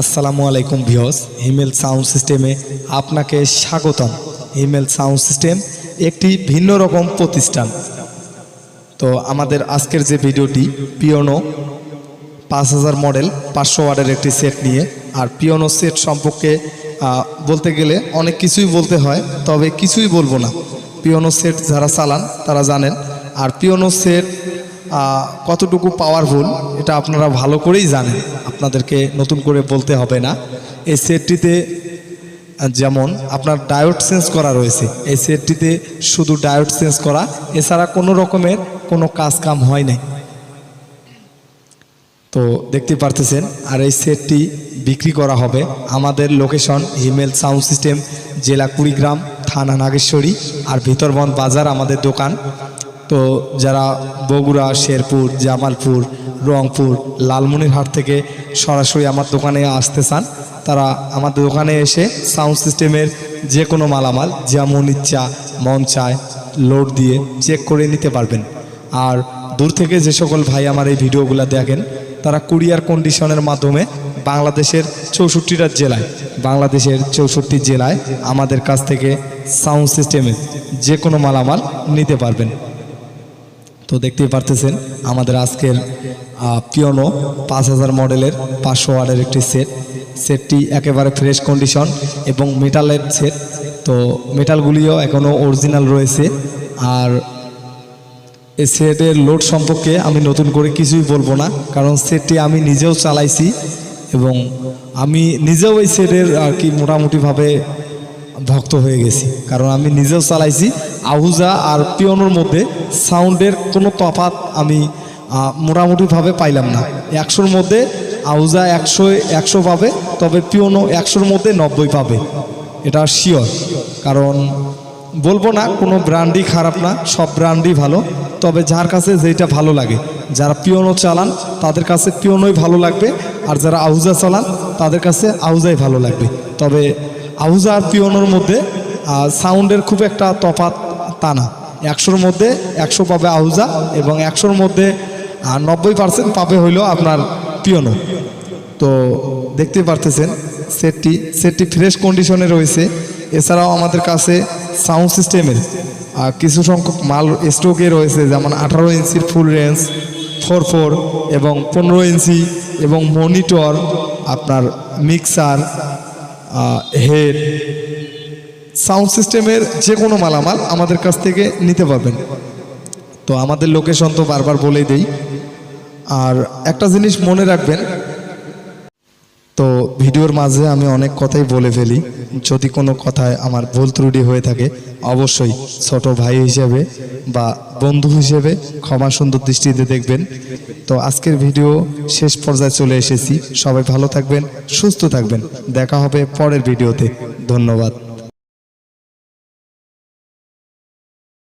আসসালামু আলাইকুম ভিওস হিমেল সাউন্ড সিস্টেমে আপনাকে স্বাগতম। হিমেল সাউন্ড সিস্টেম একটি ভিন্ন রকম প্রতিষ্ঠান। তো আমাদের আজকের যে ভিডিওটি, পিওনো পাঁচ হাজার মডেল, পাঁচশো ওয়ার্ডের একটি সেট নিয়ে। আর পিওনো সেট সম্পর্কে বলতে গেলে অনেক কিছুই বলতে হয়, তবে কিছুই বলব না। পিওনো সেট যারা চালান, তারা জানেন। আর পিওনো সেট কতটুকু পাওয়ারফুল এটা আপনারা ভালো করেই জানেন। আপনাদেরকে নতুন করে বলতে হবে না। এই সেটটিতে যেমন আপনার ডায়োড চেঞ্জ করা রয়েছে, এই সেটটিতে শুধু ডায়োড চেঞ্জ করা, এছাড়া কোনো রকমের কোনো কাজ কাম হয় নাই। তো দেখতে পারতেছেন, আর এই সেটটি বিক্রি করা হবে আমাদের লোকেশন হিমেল সাউন্ড সিস্টেম জেলা কুড়িগ্রাম, থানা নাগেশ্বরী, আর ভিতরবন বাজার আমাদের দোকান। তো যারা বগুড়া, শেরপুর, জামালপুর, রংপুর, লালমনিরহাট থেকে সরাসরি আমার দোকানে আসতে চান, তারা আমার দোকানে এসে সাউন্ড সিস্টেমের যে কোনো মালামাল যেমন ইচ্ছা, মন চায় লোড দিয়ে চেক করে নিতে পারবেন। আর দূর থেকে যে সকল ভাই আমার এই ভিডিওগুলো দেখেন, তারা কুরিয়ার কন্ডিশনের মাধ্যমে বাংলাদেশের চৌষট্টিটা জেলায়, বাংলাদেশের চৌষট্টি জেলায় আমাদের কাছ থেকে সাউন্ড সিস্টেমের যে কোনো মালামাল নিতে পারবেন। তো দেখতেই পারতেছেন আমাদের আজকের পিওনো পাঁচ হাজার মডেলের পাঁচশো ওয়ার্ডের একটি সেট। সেটটি একেবারে ফ্রেশ কন্ডিশন এবং মেটালের সেট। তো মেটালগুলিও এখনও অরিজিনাল রয়েছে। আর এই সেটের লোড সম্পর্কে আমি নতুন করে কিছুই বলব না, কারণ সেটটি আমি নিজেও চালাইছি এবং আমি নিজেও এই সেটের আর কি মোটামুটিভাবে ভক্ত হয়ে গেছি। কারণ আমি নিজেও চালাইছি আহুজা আর পিওনোর মধ্যে সাউন্ডের কোনো তফাৎ আমি মোটামুটিভাবে পাইলাম না। একশোর মধ্যে আহুজা একশো একশো পাবে, তবে পিওনো একশোর মধ্যে নব্বই পাবে। এটা শিওর কারণ বলব না, কোনো ব্র্যান্ডই খারাপ না, সব ব্র্যান্ডই ভালো, তবে যার কাছে যেটা ভালো লাগে, যারা পিওনো চালান, তাদের কাছে পিওনোই ভালো লাগবে, আর যারা আহুজা চালান, তাদের কাছে আহুজাই ভালো লাগবে। তবে আহুজা আর পিওনোর মধ্যে সাউন্ডের খুব একটা তফাৎ তা না। একশোর মধ্যে একশো পাবে আহুজা এবং একশোর মধ্যে নব্বই পার্সেন্ট পাবে হইল আপনার পিওনো। তো দেখতে পারতেছেন, সেটটি সেটটি ফ্রেশ কন্ডিশনে রয়েছে। এছাড়াও আমাদের কাছে সাউন্ড সিস্টেমের কিছু সংখ্যক মাল স্টকে রয়েছে, যেমন আঠারো ইঞ্চির ফুল রেঞ্জ ফোর ফোর এবং পনেরো ইঞ্চি এবং মনিটর আপনার মিক্সার হেড সাউন্ড সিস্টেমের যে কোনো মালামাল আমাদের কাছ থেকে নিতে পারবেন। তো আমাদের লোকেশন তো বারবার বলেই দেই। আর একটা জিনিস মনে রাখবেন, তো ভিডিওর মাঝে আমি অনেক কথাই বলে ফেলি। যদি কোনো কথায় আমার ভুল ত্রুটি হয়ে থাকে, অবশ্যই ছোট ভাই হিসেবে বা বন্ধু হিসেবে ক্ষমা সুন্দর দৃষ্টিতে দেখবেন। তো আজকের ভিডিও শেষ পর্যায়ে চলে এসেছি। সবাই ভালো থাকবেন, সুস্থ থাকবেন। দেখা হবে পরের ভিডিওতে। ধন্যবাদ।